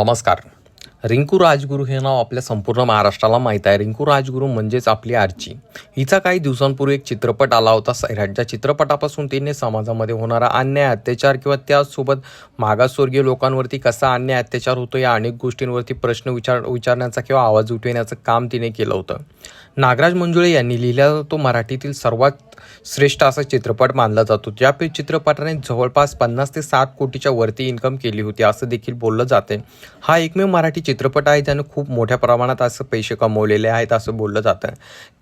नमस्कार. रिंकू राजगुरू हे नाव आपल्या संपूर्ण महाराष्ट्राला माहीत आहे. रिंकू राजगुरू म्हणजेच आपली आरची हिचा काही दिवसांपूर्वी एक चित्रपट आला होता. सैराट ज्या चित्रपटापासून तिने समाजामध्ये होणारा अन्याय अत्याचार किंवा त्यासोबत मागासवर्गीय लोकांवरती कसा अन्याय अत्याचार होतो या अनेक गोष्टींवरती प्रश्न विचार विचारण्याचा किंवा आवाज उठविण्याचं काम तिने केलं होतं. नागराज मंजुळे यांनी लिहिलेला तो मराठीतील सर्वात श्रेष्ठ असा चित्रपट मानला जातो. ज्या चित्रपटाने जवळपास पन्नास ते साठ कोटीच्या वरती इन्कम केली होती असं देखील बोललं जाते. हा एकमेव मराठी चित्रपट आहे ज्यानं खूप मोठ्या प्रमाणात असं पैसे कमवलेले आहेत असं बोललं जातं.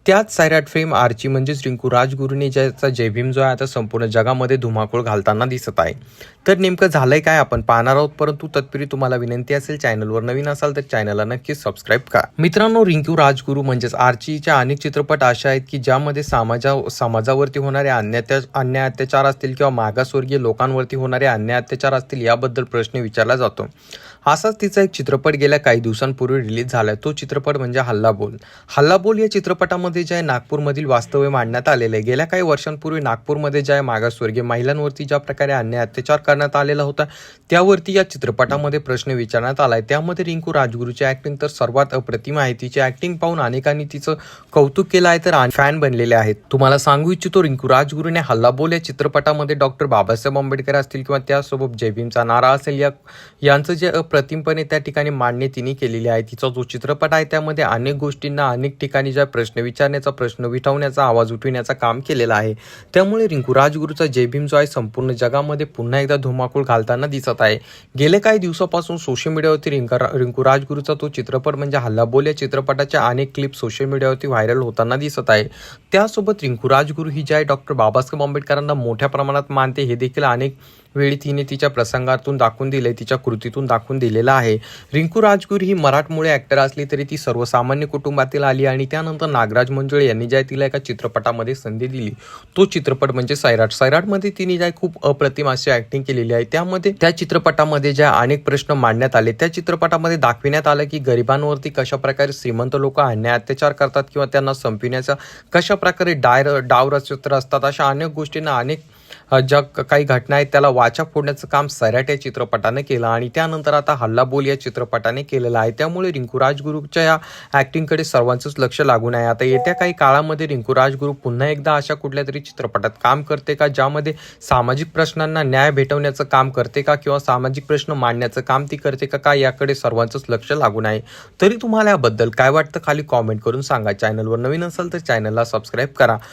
त्याच सैराट फेम आर्ची म्हणजेच रिंकू राजगुरूने ज्याचा जयभीम जो आहे आता संपूर्ण जगामध्ये धुमाकूळ घालताना दिसत आहे. तर नेमकं झालंय काय? आपण पाहणार आहोत परंतु तत्पूर्वी तुम्हाला विनंती असेल चॅनलवर नवीन असाल तर चॅनलला नक्कीच सबस्क्राईब करा. मित्रांनो रिंकू राजगुरू म्हणजेच आर्ची आर्चीच्या अनेक चित्रपट अशा आहेत की ज्यामध्ये समाजा समाजावरती होणारे अन्यात्या अन्याय अत्याचार असतील किंवा मागासवर्गीय लोकांवरती होणारे अन्याय अत्याचार असतील याबद्दल प्रश्न विचारला जातो. असाच तिचा एक चित्रपट गेल्या काही दिवसांपूर्वी रिलीज झालाय. तो चित्रपट म्हणजे हल्ला बोल. हल्ला बोल या चित्रपटामध्ये जे आहे नागपूरमधील वास्तव्य मांडण्यात आलेलं आहे. गेल्या काही वर्षांपूर्वी नागपूरमध्ये ज्या आहे मागासवर्गीय महिलांवरती ज्या प्रकारे अन्याय अत्याचार करण्यात आलेला होता त्यावरती या चित्रपटामध्ये प्रश्न विचारण्यात आलाय. त्यामध्ये रिंकू राजगुरूची ऍक्टिंग तर सर्वात अप्रतिम आहे. तिची ऍक्टिंग पाहून अनेकांनी तिचं कौतुक केलं आहे तर फॅन बनलेले आहेत. तुम्हाला सांगू इच्छितो रिंकू राजगुरूने हल्ला बोल या चित्रपटामध्ये डॉक्टर बाबासाहेब आंबेडकर असतील किंवा त्यासोबत जयभीमचा नारा असेल या यांचं जे अप्रतिमपणे त्या ठिकाणी मांडणी तिने केलेली आहे. तिचा जो चित्रपट आहे त्यामध्ये अनेक गोष्टींना अनेक ठिकाणी ज्या प्रश्न विचारण्याचा प्रश्न विठवण्याचा आवाज उठविण्याचा काम केलेलं आहे. त्यामुळे रिंकू राजगुरूचा जयभीम जो आहे संपूर्ण जगामध्ये पुन्हा एकदा धुमाकूळ घालताना दिसत आहे. गेले काही दिवसापासून सोशल मीडियावरती रिंका रिंकू राजगुरूचा तो चित्रपट म्हणजे हल्ला बोल या चित्रपटाच्या अनेक क्लिप सोशल मीडियावर मीडियावरती व्हायरल होताना दिसत आहे. त्यासोबत रिंकू राजगुरू ही जी आहे डॉक्टर बाबासाहेब आंबेडकरांना मोठ्या प्रमाणात मानते हे देखील अनेक वेळी तिने तिच्या प्रसंगातून दाखवून दिले तिच्या कृतीतून दाखवून दिलेलं आहे. रिंकू राजगुरू ही मराठमोळे ॲक्टर असली तरी ती सर्वसामान्य कुटुंबातील आली आणि त्यानंतर नागराज मंजुळे यांनी ज्या तिला एका चित्रपटामध्ये संधी दिली तो चित्रपट म्हणजे सैराट. सैराटमध्ये तिने ज्या खूप अप्रतिम अशी ॲक्टिंग केलेली आहे त्यामध्ये त्या चित्रपटामध्ये ज्या अनेक प्रश्न मांडण्यात आले त्या चित्रपटामध्ये दाखविण्यात आलं की गरिबांवरती कशा प्रकारे श्रीमंत लोक अन्याय अत्याचार करतात किंवा त्यांना संपविण्याचा कशा प्रकारे डाय डाव रचत्र असतात अशा अनेक गोष्टींना अनेक ज्या काही घटना आहेत त्याला वाचा फोडण्याचं काम सैराट या चित्रपटाने केलं आणि त्यानंतर आता हल्ला बोल या चित्रपटाने केलेला आहे. त्यामुळे रिंकू राजगुरूच्या या ॲक्टिंगकडे सर्वांचंच लक्ष लागून आहे. आता येत्या काही काळामध्ये रिंकू राजगुरू पुन्हा एकदा अशा कुठल्या तरी चित्रपटात काम करते का ज्यामध्ये सामाजिक प्रश्नांना न्याय भेटवण्याचं काम करते का किंवा सामाजिक प्रश्न मांडण्याचं काम ती करते का काय याकडे सर्वांचंच लक्ष लागून आहे. तरी तुम्हाला याबद्दल काय वाटतं खाली कॉमेंट करून सांगा. चॅनलवर नवीन असेल तर चॅनलला सबस्क्राईब करा.